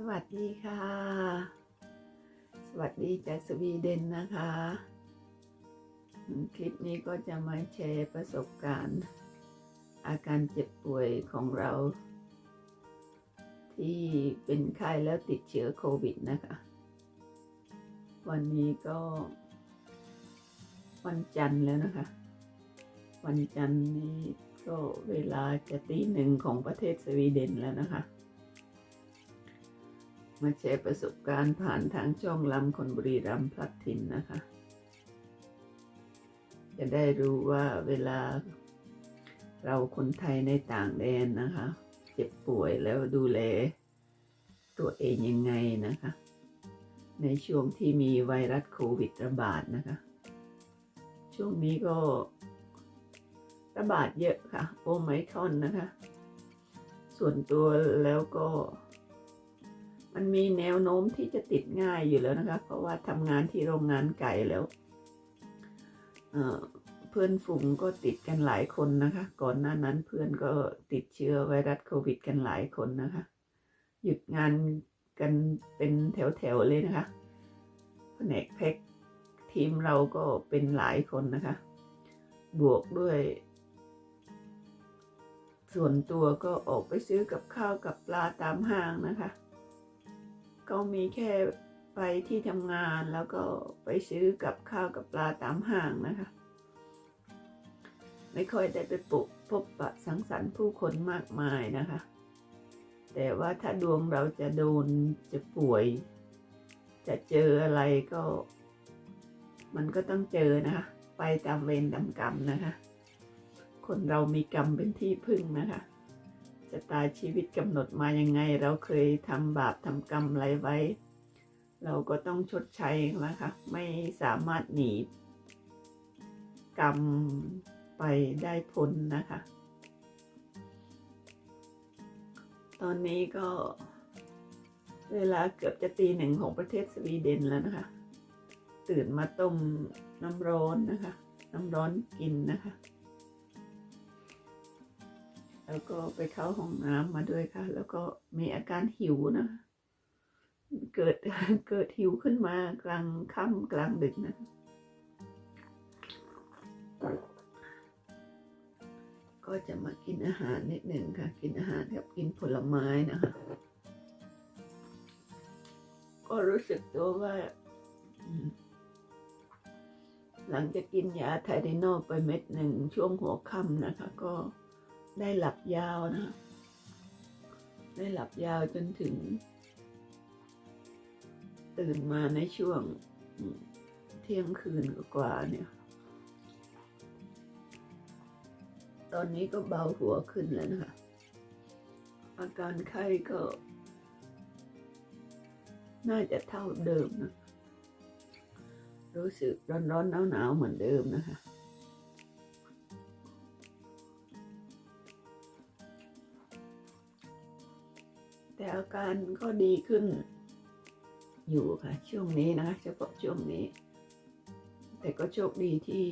สวัสดีค่ะ สวัสดีจากสวีเดนนะคะ คลิปนี้ก็จะมาแชร์ประสบการณ์ อาการเจ็บป่วยของเรา ที่เป็นไข้แล้วติดเชื้อโควิดนะคะ วันนี้ก็วันจันทร์แล้วนะคะ วันจันทร์นี้ก็เวลาจะตีหนึ่งของประเทศสวีเดนแล้วนะคะ มาแชร์ประสบการณ์ผ่านทางช่องลำคนบุรีรัมพลัดถิ่นนะคะ จะได้รู้ว่าเวลาเราคนไทยในต่างแดนนะคะ เจ็บป่วยแล้วดูแลตัวเองยังไงนะคะ ในช่วงที่มีไวรัสโควิดระบาดนะคะ ช่วงนี้ก็ระบาดเยอะค่ะ โอไมคอนนะคะ ส่วนตัวแล้วก็ มันมีแนวโน้มที่จะติดง่ายอยู่แล้วนะคะ เพราะว่าทำงานที่โรงงานไก่แล้วเเพื่อนฝูงก็ติดกันหลายคนนะคะ ก่อนหน้านั้นเพื่อนก็ติดเชื้อไวรัสโควิด กันหลายคนนะคะ หยุดงานกันเป็นแถวๆเลยนะคะแผนกแพ็คทีมเราก็เป็นหลายคนนะคะ บวกด้วย ส่วนตัวก็ออกไปซื้อกับข้าวกับปลาตามห้างนะคะ ก็มีแค่ไปที่ทำงานแล้วก็ไปซื้อกับข้าวกับปลาตามห้างนะคะ ไม่ค่อยได้ไปปุพบปะสังสรรค์ผู้คนมากมายนะคะ แต่ว่าถ้าดวงเราจะโดนจะป่วย จะเจออะไรก็ มันก็ต้องเจอนะคะ ไปตามเวรตามกรรมนะคะ คนเรามีกรรมเป็นที่พึ่งนะคะะตาชีวิตกำหนดมายังไง เราเคยทำบาปทำกรรมอะไรไว้ เราก็ต้องชดใช้นะคะไม่สามารถหนีกรรมไปได้พ้นนะคะ ตอนนี้ก็เวลาเกือบจะตีหนึ่งของประเทศสวีเดนแล้วนะคะ ตื่นมาต้มน้ำร้อนนะคะ น้ำร้อนกินนะคะ แล้วก็ไปเข้าห้องน้ำมาด้วยค่ะ แล้วก็มีอาการหิวนะ เกิดเกิดหิวขึ้นมากลางค่ำกลางดึกนะ ก็จะมากินอาหารนิดหนึ่งค่ะ กินอาหารกับกินผลไม้นะคะ ก็รู้สึกตัวว่า หลังจากกินยาไทเดโนไปเม็ดหนึ่งช่วงหัวค่ำนะคะ ก็ ได้หลับยาวนะ ได้หลับยาวจนถึง ตื่นมาในช่วงเที่ยงคืนกว่าเนี่ย ตอนนี้ก็เบาหัวขึ้นแล้วนะคะ อาการไข้ก็ น่าจะเท่าเดิมนะ รู้สึกร้อนๆหนาวๆเหมือนเดิมนะคะ การก็ดีขึ้น อยู่ค่ะ ช่วงนี้นะคะเฉพาะช่วงนี้ แต่ก็โชคดีที่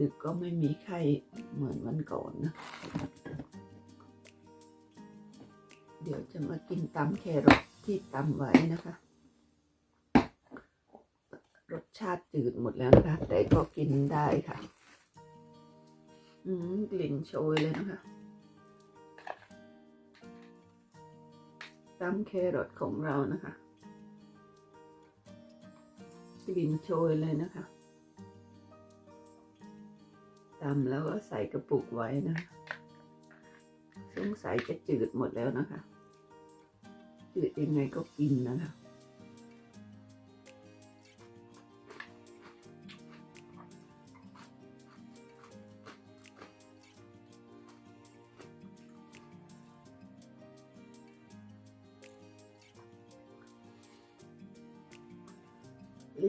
ดึกๆก็ไม่มีไข้เหมือนวันก่อนนะ เดี๋ยวจะมากินตำแครอทที่ตำไว้นะคะ รสชาติจืดหมดแล้วนะคะ แต่ก็กินได้ค่ะ อืมกลิ่นโชยเลยนะคะ ตำแครอทของเรานะคะกลิ่นโชยเลยนะคะตำแล้วก็ใส่กระปุกไว้นะสงสัยจะจืดหมดแล้วนะคะ จืดยังไงก็กินนะคะ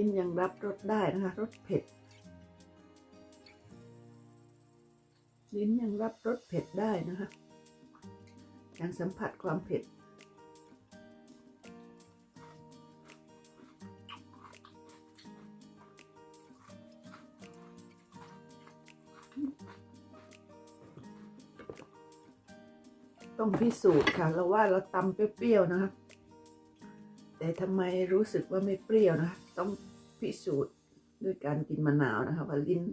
นยังรับรสได้นะคะรสเผ็ด ลิ้นยังรับรสเผ็ดได้นะคะยังสัมผัสความเผ็ดต้องพิสูจน์ค่ะ เราว่าเราตำเปรี้ยวๆนะคะ แต่ทำไมรู้สึกว่าไม่เปรี้ยวนะคะต้อง พิสูจน์ด้วยการกินมะนาวนะคะว่าลิ้น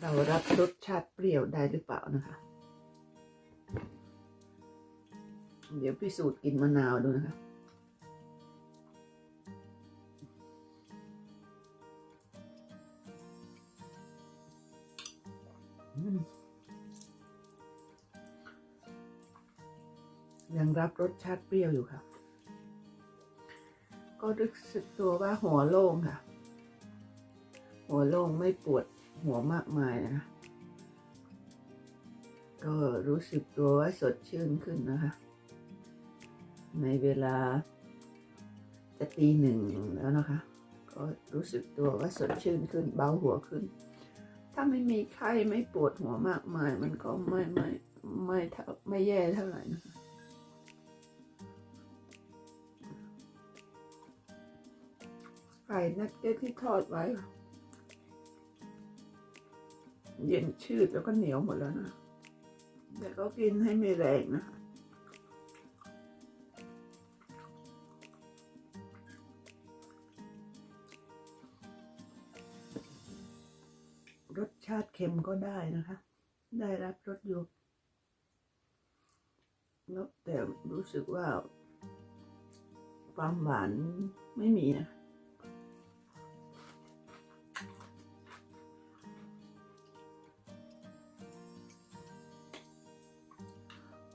เรารับรสชาติเปรี้ยวได้หรือเปล่านะคะ เดี๋ยวพิสูจน์กินมะนาวดูนะคะยังรับรสชาติเปรี้ยวอยู่ค่ะ ก็รู้สึกตัวว่าหัวโล่งค่ะ หัวโล่งไม่ปวดหัวมากมายนะก็รู้สึกตัวว่าสดชื่นขึ้นนะคะ ในเวลาจะตีหนึ่งแล้วนะคะ ก็รู้สึกตัวว่าสดชื่นขึ้นเบาหัวขึ้น ถ้าไม่มีไข้ไม่ปวดหัวมากมาย มันก็ไม่ไม่ไม่เท่าไม่แย่เท่าไหร่นะคะ ไก่นักเก็ตที่ทอดไว้ เย็นชืดแล้วก็เหนียวหมดแล้วนะแต่ก็กินให้ไม่แรงนะคะรสชาติเค็มก็ได้นะคะ ได้รับรสอยู่แล้วแต่รู้สึกว่า ความหวานไม่มีนะ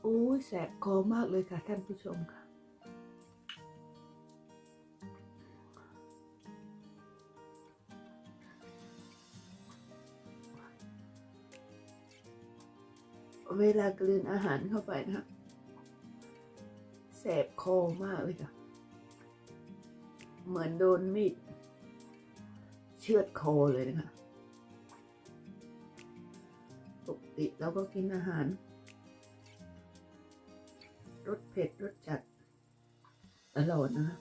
โอ้ยแสบคอมากเลยค่ะท่านผู้ชมค่ะ เวลากลืนอาหารเข้าไปนะคะแสบคอมากเลยค่ะ เหมือนโดนมีดเชือดคอเลยนะคะ ปกติเราก็กินอาหาร รสเผ็ดรสจัดตลอดนะคะ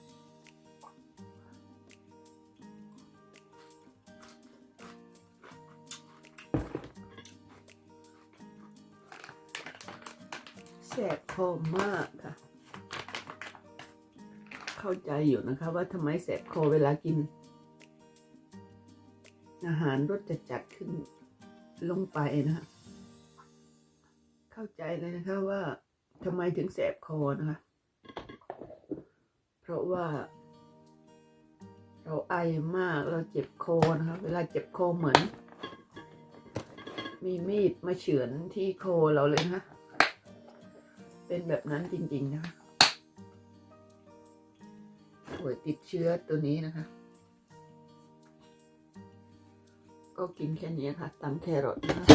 แสบคอมากค่ะ เข้าใจอยู่นะคะว่าทำไมแสบคอเวลากิน อาหารรสจัดจัดขึ้นลงไปนะคะเข้าใจเลยนะคะว่า ทำไมถึงแสบคอนะคะ เพราะว่า เราไอมากเราเจ็บคอนะคะ เวลาเจ็บคอเหมือน มีมีดมาเฉือนที่คอเราเลยนะคะเป็นแบบนั้นจริงๆนะคะป่วยติดเชื้อตัวนี้นะคะ ก็กินแค่นี้ค่ะตำแครอทนะคะ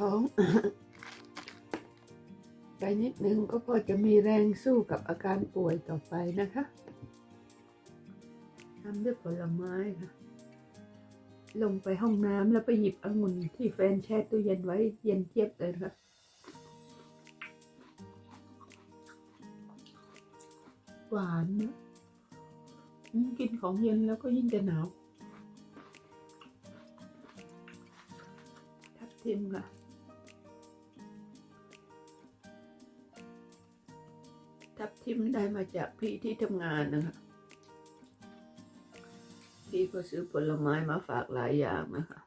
ท้อง ไปนิดนึงก็พอจะมีแรงสู้กับอาการป่วยต่อไปนะคะทำด้วยผลไม้ค่ะ ลงไปห้องน้ำแล้วไปหยิบองุ่นที่แฟนแช่ตู้เย็นไว้เย็นเจี๊ยบเลยนะคะหวานนะกินของเย็นแล้วก็ยิ่งจะหนาว ทับทิมค่ะ ทับทิมได้มาจากพี่ที่ทำงานนะคะ พี่ก็ซื้อผลไม้มาฝากหลายอย่างนะคะ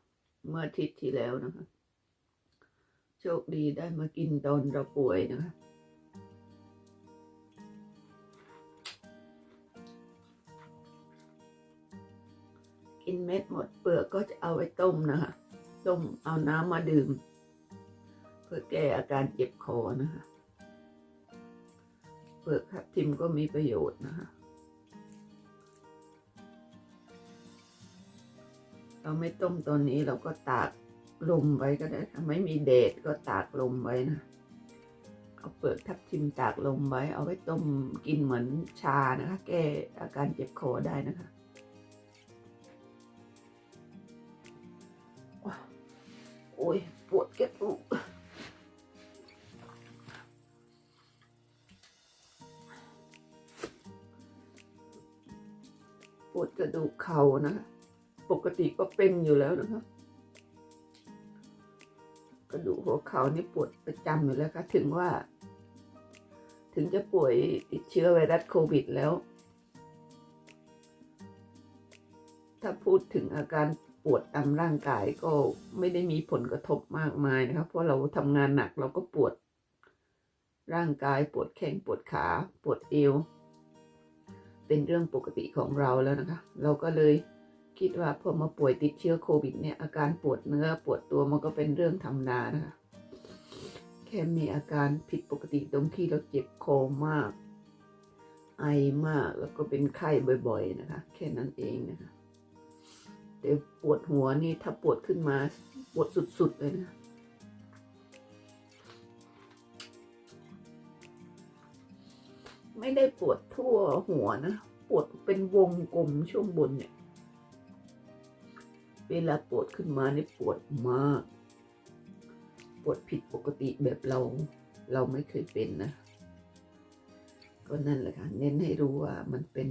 เมื่ออาทิตย์ที่แล้วนะคะ โชคดีได้มากินตอนเราป่วยนะคะกินเม็ดหมดเปลือกก็จะเอาไว้ต้มนะคะ ต้มเอาน้ำมาดื่ม เพื่อแก้อาการเจ็บคอนะคะ เปลือกทับทิมก็มีประโยชน์นะคะเราไม่ต้มตอนนี้เราก็ตากลมไว้ก็ได้ค่ะไม่มีแดดก็ตากลมไว้นะเอาเปลือกทับทิมตากลมไว้ เอาไว้ต้มกินเหมือนชานะคะ แก้อาการเจ็บคอได้นะคะโอ้ยปวดแก้ปู ปวดกระดูกเข่านะคะปกติก็เป็นอยู่แล้วนะคะ กระดูกหัวเข่านี่ปวดประจำอยู่แล้วค่ะถึงว่า ถึงจะป่วยติดเชื้อไวรัสโควิดแล้ว ถ้าพูดถึงอาการปวดตามร่างกายก็ไม่ได้มีผลกระทบมากมายนะครับ เพราะเราทำงานหนักเราก็ปวดร่างกายปวดแข้งปวดขา ปวดเอว เป็นเรื่องปกติของเราแล้วนะคะ เราก็เลยคิดว่าพอมาป่วยติดเชื้อโควิดเนี่ยอาการปวดเนื้อปวดตัวมันก็เป็นเรื่องธรรมดานะคะ แค่มีอาการผิดปกติตรงที่เราเจ็บคอมาก ไอมากแล้วก็เป็นไข้บ่อยๆนะคะ แค่นั้นเองนะคะ แต่ปวดหัวนี่ถ้าปวดขึ้นมาปวดสุดๆเลยนะ ไม่ได้ปวดทั่วหัวนะ ปวดเป็นวงกลมช่วงบนเนี่ย เวลาปวดขึ้นมานี่ปวดมาก ปวดผิดปกติแบบเรา เราไม่เคยเป็นนะ ก็นั่นแหละค่ะ เน้นให้รู้ว่ามันเป็น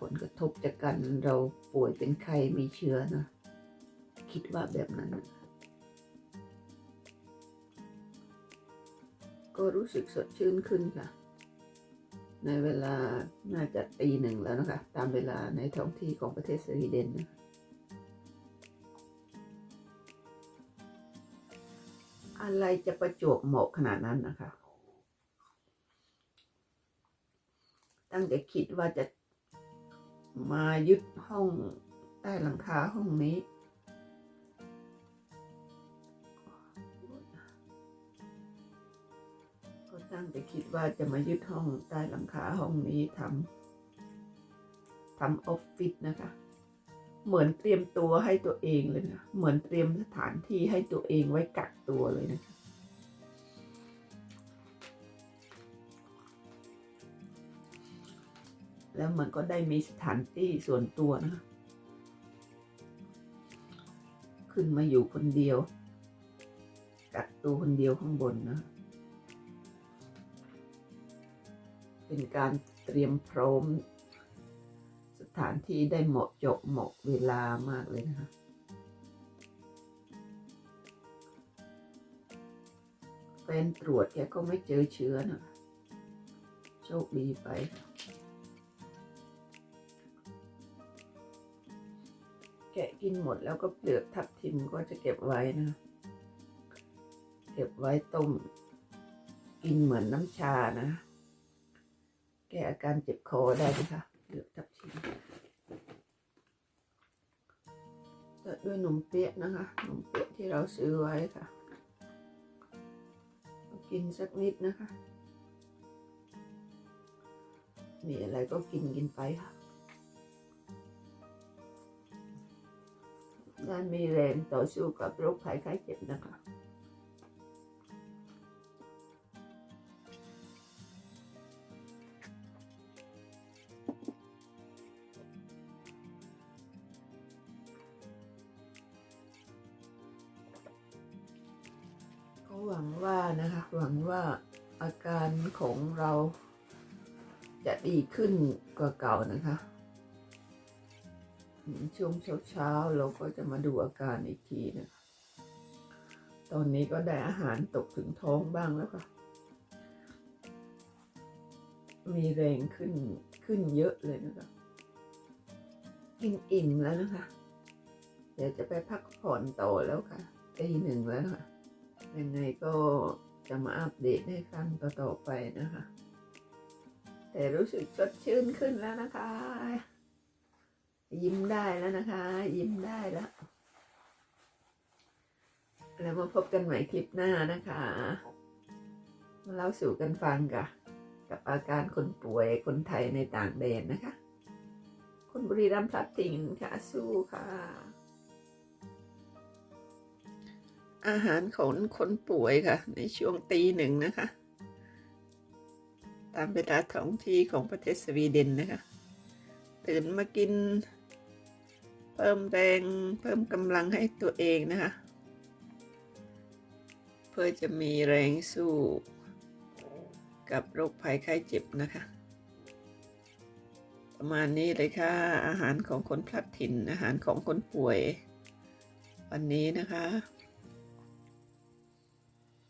ผลกระทบจากการเราป่วยเป็นไข้มีเชื้อนะ คิดว่าแบบนั้นนะก็รู้สึกสดชื่นขึ้นค่ะ ในเวลาน่าจะตีหนึ่งแล้วนะคะ ตามเวลาในท้องที่ของประเทศสวีเดนนะอะไรจะประจวบเหมาะขนาดนั้นนะคะ ตั้งแต่คิดว่าจะมายึดห้องใต้หลังคาห้องนี้ ตั้งแต่คิดว่าจะมายึดห้องใต้หลังคาห้องนี้ทำทำออฟฟิศนะคะ เหมือนเตรียมตัวให้ตัวเองเลยนะเหมือนเตรียมสถานที่ให้ตัวเองไว้กักตัวเลยนะคะแล้วมันก็ได้มีสถานที่ส่วนตัวนะ ขึ้นมาอยู่คนเดียวกักตัวคนเดียวข้างบนนะ เป็นการเตรียมพร้อม สถานที่ได้เหมาะเจาะเหมาะเวลามากเลยนะคะแฟนตรวจแกก็ไม่เจอเชื้อนะโชคดีไปแกะกินหมดแล้วก็เปลือกทับทิมก็จะเก็บไว้นะ เก็บไว้ต้ม กินเหมือนน้ำชานะ แก้อาการเจ็บคอได้ไหมคะเปลือกทับทิมตัดด้วยนมเปี๊ยะนะคะนมเปี๊ยะที่เราซื้อไว้ค่ะ กินสักนิดนะคะ มีอะไรก็กินกินไปค่ะได้มีแรงต่อสู้กับโรคภัยไข้เจ็บนะคะ วังว่าอาการของเราจะดีขึ้นกว่าเก่านะคะ ช่วงเช้าๆเราก็จะมาดูอาการอีกทีนะคะ ตอนนี้ก็ได้อาหารตกถึงท้องบ้างแล้วค่ะ มีแรงขึ้นขึ้นเยอะเลยนะคะ กินอิ่มแล้วนะคะ เดี๋ยวจะไปพักผ่อนต่อแล้วค่ะตีหนึ่งแล้วค่ะ ยังไงก็ จะมาอัปเดตให้ฟังต่อๆไปนะคะ แต่รู้สึกสดชื่นขึ้นแล้วนะคะ ยิ้มได้แล้วนะคะ ยิ้มได้แล้ว แล้วมาพบกันใหม่คลิปหน้านะคะ มาเล่าสู่กันฟังค่ะ กับอาการคนป่วยคนไทยในต่างแดนนะคะ คนบุรีรัมย์พลัดถิ่งค่ะสู้ค่ะ อาหารของคนป่วยค่ะ ในช่วงตีหนึ่งนะคะ ตามเวลาท้องที่ของประเทศสวีเดนนะคะตื่นมากิน เพิ่มแรงเพิ่มกำลังให้ตัวเองนะคะ เพื่อจะมีแรงสู้กับโรคภัยไข้เจ็บนะคะ ประมาณนี้เลยค่ะ อาหารของคนพลัดถิ่นอาหารของคนป่วย วันนี้นะคะ